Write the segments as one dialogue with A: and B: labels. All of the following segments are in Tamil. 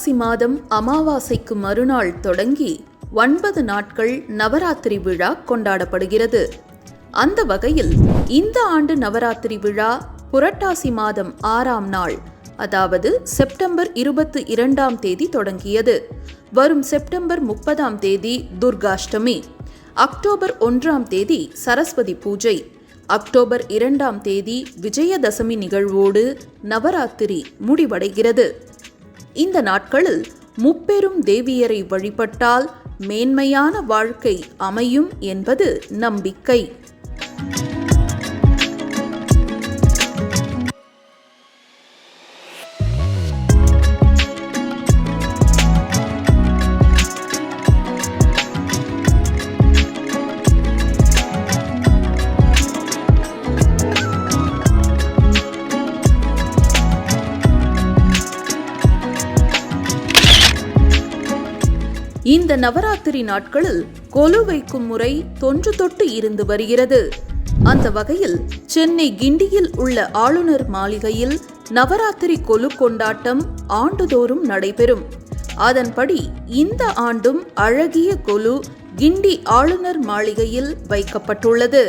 A: புரட்டாசி மாதம் அமாவாசைக்கு மறுநாள் தொடங்கி ஒன்பது நாட்கள் நவராத்திரி விழா கொண்டாடப்படுகிறது. அந்த வகையில் இந்த ஆண்டு நவராத்திரி விழா புரட்டாசி மாதம் ஆறாம் நாள் அதாவது செப்டம்பர் இருபத்தி இரண்டாம் தேதி தொடங்கியது. வரும் செப்டம்பர் முப்பதாம் தேதி துர்காஷ்டமி அக்டோபர் ஒன்றாம் தேதி சரஸ்வதி பூஜை அக்டோபர் இரண்டாம் தேதி விஜயதசமி நிகழ்வோடு நவராத்திரி முடிவடைகிறது. இந்த நாட்களில் முப்பெரும் தேவியரை வழிபட்டால் மேன்மையான வாழ்க்கை அமையும் என்பது நம்பிக்கை. இந்த நவராத்திரி நாட்களில் கொலு வைக்கும் முறை தொன்று தொட்டு இருந்து வருகிறது. அந்த வகையில் சென்னை கிண்டியில் உள்ள ஆளுநர் மாளிகையில் நவராத்திரி கொலு கொண்டாட்டம் ஆண்டுதோறும் நடைபெறும். அதன்படி இந்த ஆண்டும் அழகிய கொலு கிண்டி ஆளுநர் மாளிகையில் வைக்கப்பட்டுள்ளது.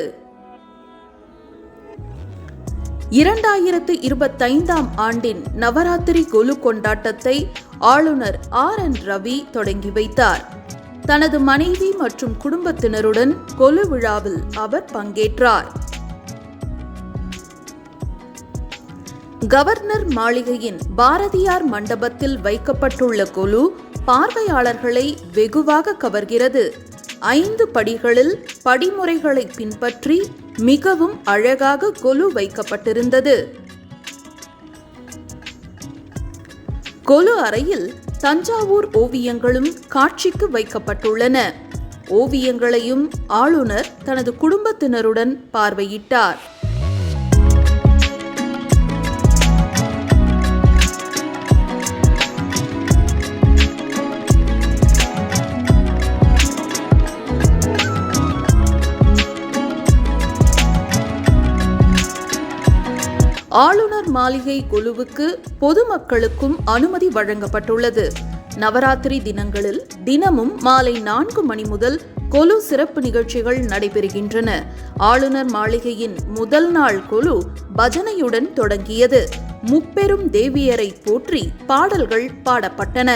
A: இரண்டாயிரத்து இருபத்தைந்தாம் ஆண்டின் நவராத்திரி கொலு கொண்டாட்டத்தை ஆளுநர் ஆர் என் ரவி தொடங்கி வைத்தார். தனது மனைவி மற்றும் குடும்பத்தினருடன் கொலு விழாவில் அவர் பங்கேற்றார். கவர்னர் மாளிகையின் பாரதியார் மண்டபத்தில் வைக்கப்பட்டுள்ள கொலு பார்வையாளர்களை வெகுவாக கவர்கிறது. ஐந்து படிகளில் படிமுறைகளை பின்பற்றி மிகவும் அழகாக கொலு வைக்கப்பட்டிருந்தது. கொலு அறையில் தஞ்சாவூர் ஓவியங்களும் காட்சிக்கு வைக்கப்பட்டுள்ளன. ஓவியங்களையும் ஆளுநர் தனது குடும்பத்தினருடன் பார்வையிட்டார். ஆளுநர் மாளிகை குழுவுக்கு பொதுமக்களுக்கும் அனுமதி வழங்கப்பட்டுள்ளது. நவராத்திரி தினங்களில் தினமும் மாலை நான்கு மணி முதல் கொலு சிறப்பு நிகழ்ச்சிகள் நடைபெறுகின்றன. ஆளுநர் மாளிகையின் முதல் நாள் கொலு பஜனையுடன் தொடங்கியது. முப்பெரும் தேவியரை போற்றி பாடல்கள் பாடப்பட்டன.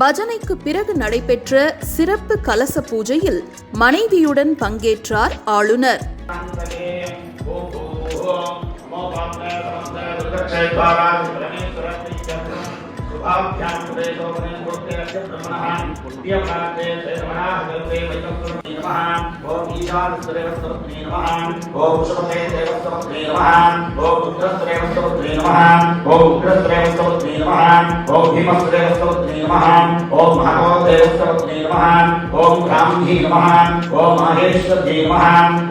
A: பஜனைக்கு பிறகு நடைபெற்ற சிறப்பு கலச பூஜையில் மனைவியுடன் பங்கேற்றார் ஆளுநர்.
B: ఓం ఈశానస్వరేవస్తవత్మే నమః ఓం వృషభే దేవస్తవత్మే నమః ఓం రుద్రస్వరేవస్తవత్మే నమః ఓం ఉగ్రస్వరేవస్తవత్మే నమః ఓం భీమస్వరేవస్తవత్మే నమః ఓం మహాదేవస్తవత్మే నమః ఓం कामिन्यै नमः ॐ माहेश्वर्यै नमः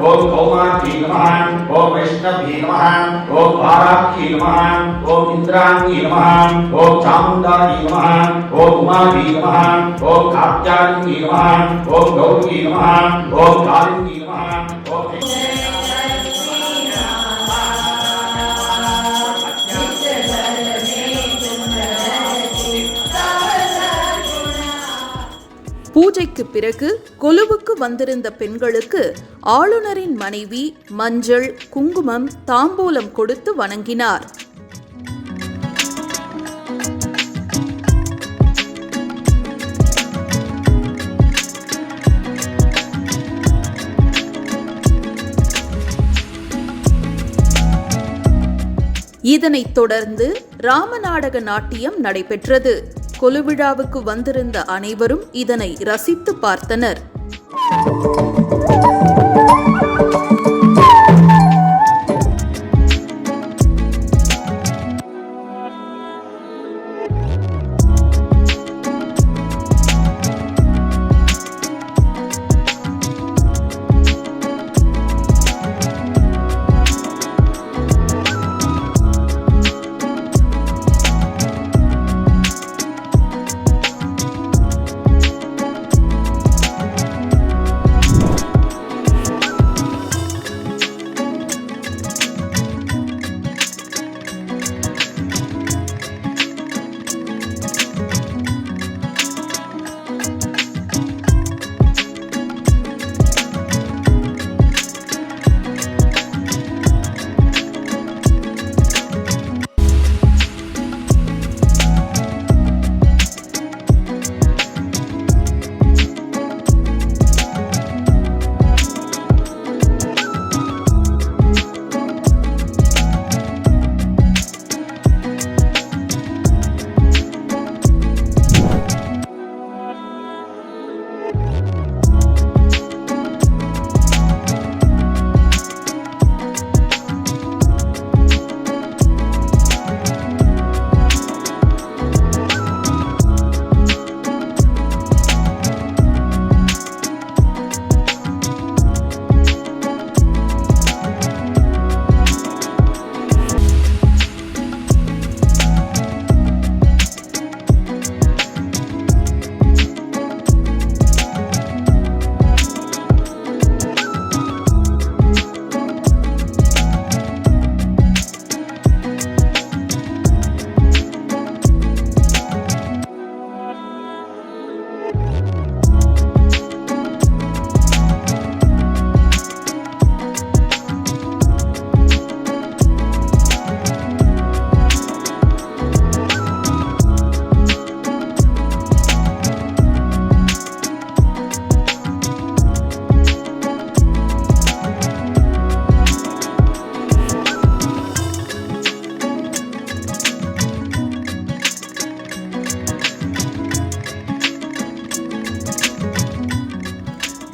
B: ॐ कौमार्यै नमः ॐ वैष्णव्यै नमः ॐ भाराख्यै नमः ॐ इन्द्राण्यै नमः ॐ चामुण्डायै नमः ॐ उमायै नमः ॐ कात्यायन्यै नमः ओम गौरी नमः ॐ कालिन्यै नमः ओम
A: பூஜைக்கு பிறகு கொலுவுக்கு வந்திருந்த பெண்களுக்கு ஆளுநரின் மனைவி மஞ்சள் குங்குமம் தாம்பூலம் கொடுத்து வணங்கினார். இதனைத் தொடர்ந்து ராமநாடக நாட்டியம் நடைபெற்றது. கொலுவிழாவுக்கு வந்திருந்த அனைவரும் இதனை ரசித்து பார்த்தனர்.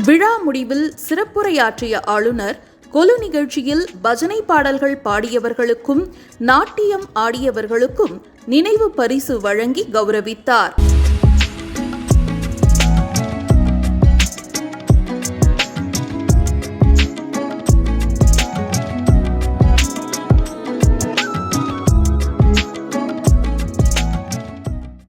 A: விழா முடிவில் சிறப்புரையாற்றிய ஆளுநர் கொலு நிகழ்ச்சியில் பஜனை பாடல்கள் பாடியவர்களுக்கும் நாட்டியம் ஆடியவர்களுக்கும் நினைவு பரிசு வழங்கி கௌரவித்தார்.